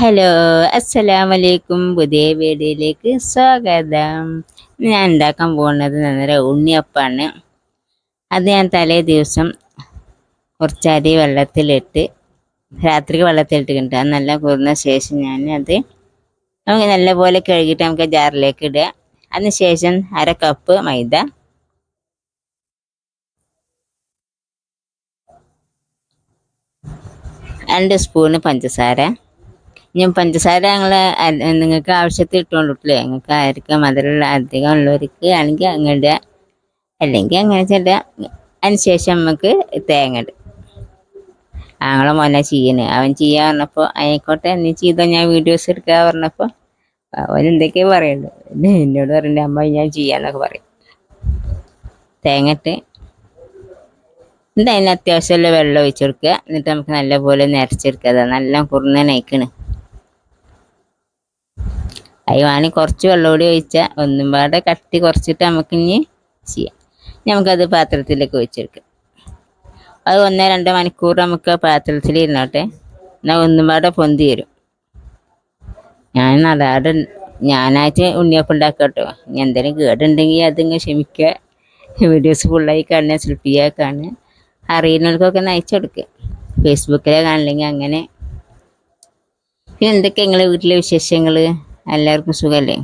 Hello അസ്സലാമലൈക്കും. പുതിയ വീഡിയോയിലേക്ക് സ്വാഗതം. ഞാൻ ഉണ്ടാക്കാൻ പോകുന്നത് നല്ല ഉണ്ണിയപ്പാണ് അത് ഞാൻ തലേ ദിവസം കുറച്ച് വെള്ളത്തിലിട്ട് രാത്രിക്ക് വെള്ളത്തിലിട്ടിട്ടുണ്ട്. അത് നല്ല കുറുന്ന ശേഷം ഞാൻ അത് നമുക്ക് നല്ലപോലെ കഴുകിയിട്ട് നമുക്ക് ജാറിലേക്ക് ഇടുക. അതിന് ശേഷം അര കപ്പ് മൈദ. രണ്ട് സ്പൂണ് പഞ്ചസാര. ഞാൻ പഞ്ചസാര ഞങ്ങൾ നിങ്ങൾക്ക് ആവശ്യത്തിൽ ഇട്ടുകൊണ്ടിട്ടില്ലേ? നിങ്ങൾക്ക് ആയിരിക്കും മധുരമുള്ള അധികം ഉള്ളവർക്ക് ആണെങ്കിൽ അങ്ങനെ അല്ലെങ്കിൽ അങ്ങനെ ചില അതിന് ശേഷം നമുക്ക് തേങ്ങ ഇടും. ആങ്ങളെ മോനെ ചെയ്യണ്. അവൻ ചെയ്യാൻ പറഞ്ഞപ്പോൾ ആയിക്കോട്ടെ നീ ചെയ്തോ ഞാൻ വീഡിയോസ് എടുക്കുക പറഞ്ഞപ്പോൾ അവൻ എന്തൊക്കെയാ പറയുള്ളൂ എന്നോട് പറയണ്ടേ അമ്മ ഞാൻ ചെയ്യാന്നൊക്കെ പറയും. തേങ്ങ ഇട്ട് എന്തായാലും അതിന് അത്യാവശ്യമുള്ള വെള്ളം ഒഴിച്ചു കൊടുക്കുക. എന്നിട്ട് നമുക്ക് നല്ലപോലെ നിരച്ചെടുക്കുക നല്ല കുറുന്ന നയിക്കണ് കുറച്ച് വെള്ളം കൂടി ഒഴിച്ചാൽ ഒന്നും പാടെ കട്ടി കുറച്ചിട്ട് നമുക്ക് ഇനി ചെയ്യാം നമുക്കത് പാത്രത്തിലേക്ക് ഒഴിച്ചെടുക്കാം. അത് ഒന്നോ രണ്ടോ മണിക്കൂർ നമുക്ക് പാത്രത്തിൽ ഇരുന്നോട്ടെ. എന്നാൽ ഒന്നും പാടെ പൊന്തി വരും. ഞാൻ അതാട് ഞാനായിട്ട് ഉണ്ണിയപ്പം ഉണ്ടാക്കട്ടോ. ഇനി എന്തെങ്കിലും കേടുണ്ടെങ്കിൽ അതിങ്ങ് ക്ഷമിക്കുക. വീഡിയോസ് ഫുള്ളായി കാണുക ശില്പിയായി കാണുക. അറിയുന്നവർക്കൊക്കെ നയിച്ചു കൊടുക്കുക ഫേസ്ബുക്കിലെ കാണില്ലെങ്കിൽ അങ്ങനെ. പിന്നെ എന്തൊക്കെ നിങ്ങളെ വീട്ടിലെ വിശേഷങ്ങൾ എല്ലാവർക്കും സുഖമല്ലേ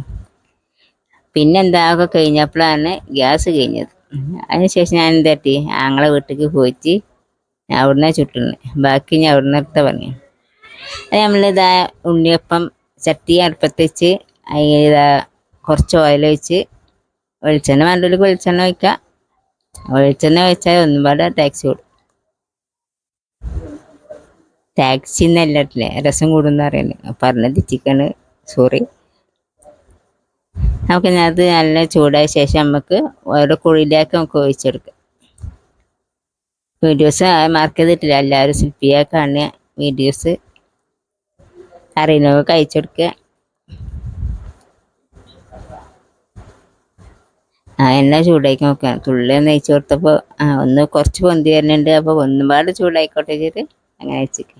പിന്നെന്താ ഒക്കെ കഴിഞ്ഞപ്പോഴാണ് ഗ്യാസ് കഴിഞ്ഞത്. അതിനുശേഷം ഞാൻ എന്താട്ടി ആങ്ങളെ വീട്ടിലേക്ക് പോയിട്ട് അവിടുന്ന് ചുട്ടുന്നു ബാക്കി ഞാൻ അവിടുന്ന് എടുത്ത പറഞ്ഞു അത് നമ്മളിതാ ഉണ്ണിയപ്പം ചട്ടി അടുപ്പത്ത് വെച്ച് അതിലിതാ കുറച്ച് ഓയിൽ ഒഴിച്ച് വെളിച്ചെണ്ണ വേണ്ടവർക്ക് വെളിച്ചെണ്ണ ഒഴിക്കുക വെളിച്ചെണ്ണ ഒഴിച്ചാൽ ഒന്നും പാടെ ടാക്സി കൂടും ടാക്സി എന്നല്ലേ രസം കൂടുന്ന അറിയുന്നത് പറഞ്ഞത് ചിക്കണ് സോറി. നമുക്ക് അത് നല്ല ചൂടായ ശേഷം നമുക്ക് ഓരോ കുഴിയിലേക്ക് നമുക്ക് ഒഴിച്ചെടുക്കാം. വീഡിയോസ് മാർക്ക് ചെയ്തിട്ടില്ല. എല്ലാവരും ശില്പിയെ കാണുക. വീഡിയോസ് അറിയുന്നവർക്ക് അയച്ചെടുക്കുക ആ എണ്ണ ചൂടാക്കി നോക്കാം. തുള്ളി ഒന്ന് അയച്ചു കൊടുത്തപ്പോൾ ഒന്ന് കുറച്ച് പൊന്തി വരുന്നുണ്ട്. അപ്പോൾ ഒന്നും പാട് ചൂടായിക്കോട്ടെ ചെയ്ത് അങ്ങനെ വെച്ചിട്ട്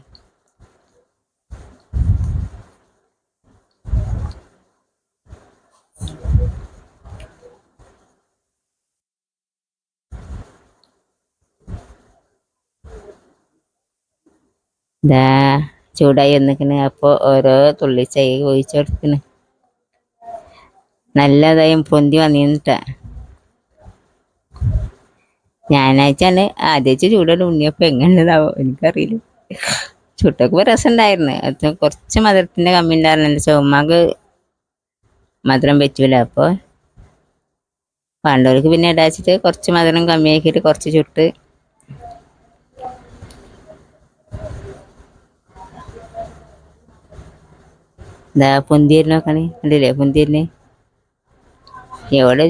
ഇതാ ചൂടായി വന്നിക്കണ് അപ്പോൾ ഓരോ തുള്ളി ചൈ ഒഴിച്ചു കൊടുക്കണ്. നല്ലതായും പൊന്തി വന്നിട്ടാ ഞായറാഴ്ചയാണ് ആദ്യത്തെ ചൂടോട് ഉണ്ണിയപ്പം എങ്ങനെയുള്ളതാവോ എനിക്കറിയില്ല. ചുട്ടൊക്കെ രസമുണ്ടായിരുന്നു. അത് കുറച്ച് മധുരത്തിന്റെ കമ്മി ഉണ്ടായിരുന്നു. എന്റെ മധുരം പറ്റൂല. അപ്പോൾ പണ്ടോർക്ക് പിന്നെ ഇടാച്ചിട്ട് കുറച്ച് മധുരം കമ്മിയാക്കിയിട്ട് കുറച്ച് ചുട്ട് ഇതാ പൊന്തിയരിനെ നോക്കണേ. കണ്ടില്ലേ? പൊന്തിയരിനെ. എവിടെ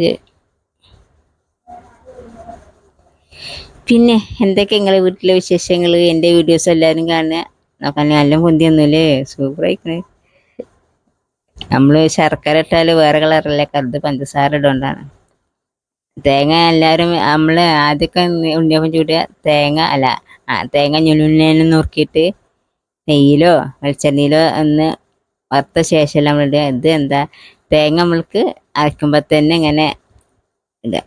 പിന്നെ എന്തൊക്കെ നിങ്ങളെ വീട്ടിലെ വിശേഷങ്ങൾ എന്റെ വീഡിയോസ് എല്ലാവരും കാണുക. നോക്കാൻ നല്ല പൊന്തിയൊന്നുമില്ലേ? സൂപ്പർ ആയിക്കണേ. നമ്മൾ ശർക്കര ഇട്ടാൽ വേറെ കളറല്ലേ കറുത് പഞ്ചസാര ഇടുകൊണ്ടാണ് തേങ്ങ എല്ലാവരും നമ്മൾ ആദ്യമൊക്കെ ഉണ്ണിയപ്പം ചൂടുക. തേങ്ങ അല്ല ആ തേങ്ങ ഞുലുന്നേനെ നുറുക്കിയിട്ട് നെയ്യിലോ വെളിച്ചെണ്ണയിലോ ഒന്ന് വറുത്ത ശേഷം നമ്മൾ ഇടുക ഇത് എന്താ? തേങ്ങ നമ്മൾക്ക് അരക്കുമ്പോൾ തന്നെ ഇങ്ങനെ ഇടുക.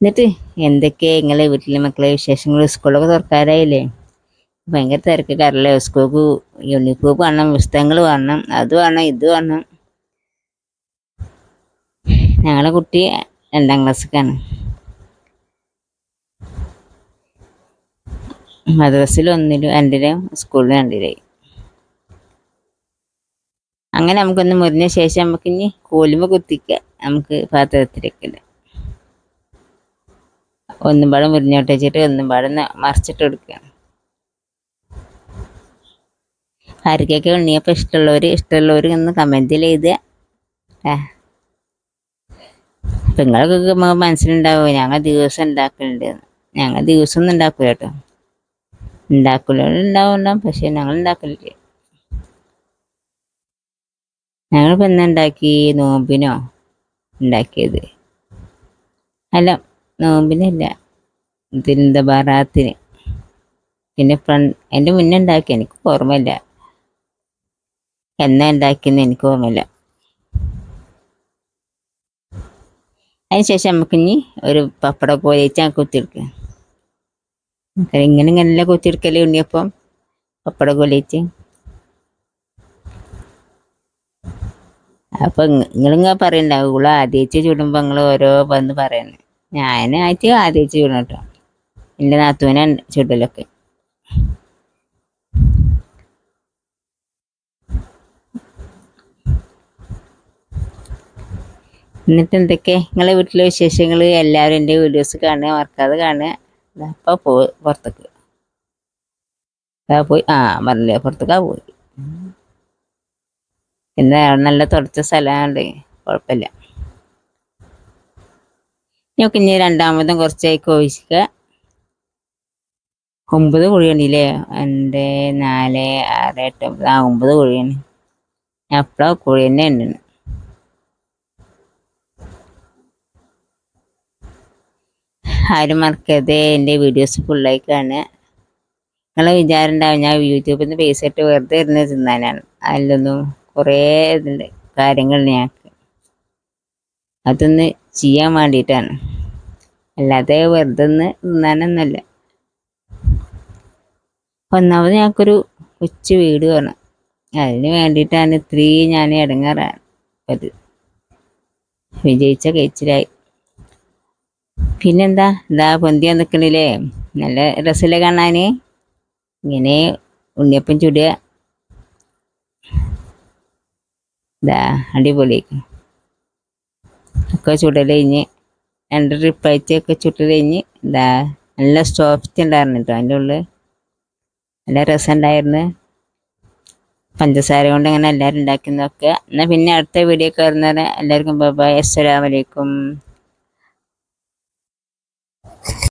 എന്നിട്ട് എന്തൊക്കെ ഇങ്ങളെ വീട്ടിലെ മക്കളെ വിശേഷങ്ങൾ? സ്കൂളൊക്കെ തുറക്കാറായില്ലേ? ഭയങ്കര തിരക്കാറല്ലേ സ്കൂൾക്ക് യൂണിഫോം വേണം പുസ്തകങ്ങൾ വേണം അത് വേണം ഇത് വേണം. ഞങ്ങളെ കുട്ടി രണ്ടാം ക്ലാസ്സിക്കാണ്. മദ്രസിൽ ഒന്നിലും രണ്ടിലും സ്കൂളിൽ രണ്ടിലായി. അങ്ങനെ നമുക്കൊന്ന് മുറിഞ്ഞ ശേഷം നമുക്ക് ഇനി കോലുമ്പ് കുത്തിക്കുക നമുക്ക് പാത്രത്തിലേക്ക് ഒന്നും പാടെ മുരിഞ്ഞോട്ട് വെച്ചിട്ട് ഒന്നും പാടെ മറിച്ചിട്ട് കൊടുക്കുക. ആർക്കൊക്കെ ഉണ്ണിയപ്പം ഇഷ്ടമുള്ളവർ ഇഷ്ടമുള്ളവർ ഒന്ന് കമന്റിൽ എഴുതുക. അപ്പം നിങ്ങളൊക്കെ മനസ്സിലുണ്ടാവുമോ ഞങ്ങൾ ദിവസം ഉണ്ടാക്കലുണ്ട്. ഞങ്ങൾ ദിവസം ഒന്നും ഉണ്ടാക്കില്ല കേട്ടോ. ഉണ്ടാക്കലുണ്ടാവുണ്ടാവും പക്ഷെ ഞങ്ങൾ ഉണ്ടാക്കലില്ല. ഞങ്ങളിപ്പോൾ എന്നാ ഉണ്ടാക്കി? നോമ്പിനോ? ഉണ്ടാക്കിയത്. അല്ല നോമ്പിനല്ല. ഇതിന്റെ ബറാത്തിന്. പിന്നെ ഫ്രണ്ട് എന്റെ മുന്നേ ഉണ്ടാക്കി എനിക്ക് ഓർമ്മയില്ല. എന്നാ ഉണ്ടാക്കിയെന്ന് എനിക്ക് ഓർമ്മയില്ല. അതിനുശേഷം നമുക്കിനി ഒരു പപ്പട പോയിട്ട് കുത്തിയെടുക്കുക ഇങ്ങനെ ഇങ്ങനെ കുത്തിയെടുക്കലേ ഉണ്ണിയപ്പം പപ്പട പോലെ അപ്പൊ നിങ്ങളിങ്ങനെ പറയണ്ടാവുള്ളൂ. ഇവൾ ആദ്യച്ച് ചുടുമ്പോ നിങ്ങൾ ഓരോ വന്ന് പറയുന്നത് ഞാൻ ആയിട്ട് ആദ്യം ചൂടണം കേട്ടോ. എന്റെ നാത്തൂനെ ചുടലൊക്കെ. എന്നിട്ട് എന്തൊക്കെ? നിങ്ങളെ വീട്ടിലെ വിശേഷങ്ങൾ എല്ലാവരും എന്റെ വീഡിയോസ് കാണുക മറക്കാതെ കാണുക. അപ്പോൾ പോ പുറത്തേക്ക്. പോയി. ആ പറഞ്ഞില്ലേ പുറത്തേക്കാ പോയി. എന്താ നല്ല തുടച്ച സ്ഥലമാണ് കുഴപ്പമില്ല. ഞങ്ങൾക്ക് ഇനി രണ്ടാമതും കുറച്ചായി കോഴിക്കുക ഒമ്പത് കോഴിയാണില്ലേ രണ്ട് നാല് ആറ് എട്ട് ഒമ്പത്. ആ ഒമ്പത് കുഴിയാണ്. കുഴി കോഴി തന്നെ ഉണ്ട് ആരും മറക്കരുത്. എന്റെ വീഡിയോസ് ഫുള്ളായി കാണുക നിങ്ങളെ വിചാരം ഉണ്ടാവും ഞാൻ യൂട്യൂബിൽ നിന്ന് പൈസ ഇട്ട് വെറുതെ ഇരുന്ന് തിന്നാനാണ്. അതിലൊന്നും കുറേ ഇതുണ്ട്. കാര്യങ്ങൾ ഞങ്ങൾക്ക് അതൊന്ന് ചെയ്യാൻ വേണ്ടിയിട്ടാണ് അല്ലാതെ വെറുതെ ഒന്ന് തിന്നാനൊന്നുമല്ല. ഒന്നാമത് ഞങ്ങൾക്കൊരു കൊച്ചു വീട് വേണം. അതിന് വേണ്ടിയിട്ടാണ് ഇത്രയും ഞാൻ ഇടങ്ങാറാണ്. അത് വിജയിച്ച കഴിച്ചിലായി പിന്നെന്താ? ഇതാ പൊന്തി നിൽക്കണില്ലേ നല്ല രസമില്ല കാണാൻ ഇങ്ങനെ ഉണ്ണിയപ്പം ചുടുക. ഇതാ അടിപൊളി. ഒക്കെ ചുടലഴിഞ്ഞ് രണ്ട് ട്രിപ്പായിട്ടൊക്കെ ചുട്ടൽ എന്താ നല്ല സോഫ്റ്റ് ഉണ്ടായിരുന്നു കേട്ടോ അതിന്റെ ഉള്ളിൽ നല്ല രസം ഉണ്ടായിരുന്നു പഞ്ചസാര കൊണ്ട് ഇങ്ങനെ എല്ലാവരും ഉണ്ടാക്കുന്നതൊക്കെ. എന്നാൽ പിന്നെ അടുത്ത വീഡിയോ കയറുന്നവരെ എല്ലാവർക്കും ബൈ അസ്സലാമലൈക്കും